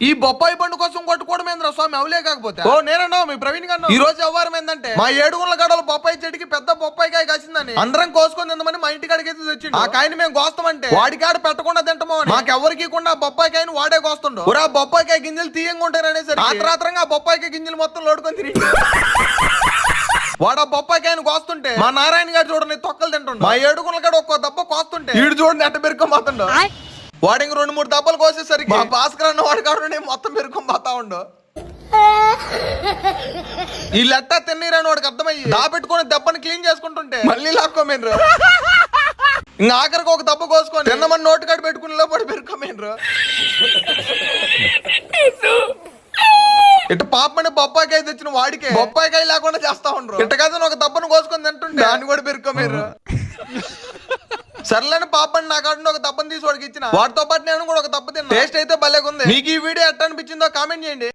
ఈ బొప్పాయి పండు కోసం కొట్టుకోవడం ఏంద్రా స్వామి? అవలే కాకపోతే. ఓ నేనన్నా మీ ప్రవీణ్ గారు ఈ రోజు వ్యవహారం ఏంటంటే మా ఏడుగుల గడలు బొప్పాయి చెట్టుకి పెద్ద బొప్పాయి కాయ కాసిందని అందరం కోసుకొని తిందామని మా ఇంటి కాడికి అయితే తెచ్చిండు. ఆ కాయని మేము కోస్తామంటే. వాడి కాడ పెట్టకుండా తింటామో అని. మాకెవరికి కూడా బొప్పాయి కాయని వాడే కోస్తుండు. ఒరా బొప్పాయి కాయ గింజలు తీయంగా ఉంటారు అనేసరికి రాత్రాత్రంగా ఆ బొప్పాయి కాయ గింజలు మొత్తం లోడుకొని తిరిగి వాడు ఆ బొప్పాయి కాయని కోస్తుంటే మా నారాయణ గారు చూడండి తొక్కలు తింటుండు. మా ఏడుగుల కాడ ఒక్కో దెబ్బ కోస్తుంటే వీడు చూడండి ఎట్ట పెరుకోబోతుండు వాడు ఇంక రెండు మూడు దెబ్బలు కోసేసరికి మా భాస్కర్ అన్న వాడు కాడు మొత్తం పెరుకోబోతా ఉండు. ఈ లెట్ట తిన్నీరని వాడికి అర్థమయ్యి దాపెట్టుకుని దెబ్బని క్లీన్ చేసుకుంటుంటే మళ్ళీ లాక్కోమేనరు ఇంకా ఆఖరికి ఒక దెబ్బ కోసుకొని తిన్నమని నోటు కాడ పెట్టుకుని లోపడి పెరుకోమేనరు ఇటు పాపని బొప్పాయికాయ తెచ్చిన వాడికే బొప్పాయికాయ లేకుండా చేస్తా ఉండరు. ఇటు కదా ఒక దెబ్బను కోసుకొని తింటుంటే దాన్ని కూడా పెరుకోమేరు సర్లేని పాపని నా కాడ ఒక దెబ్బను తీసి వాడికి ఇచ్చిన. వాడితో పాటు నేను కూడా ఒక దెబ్బ తిన్నా. టేస్ట్ అయితే భలేగుంది. మీకు ఈ వీడియో ఎట్ట అనిపించిందో కామెంట్ చేయండి.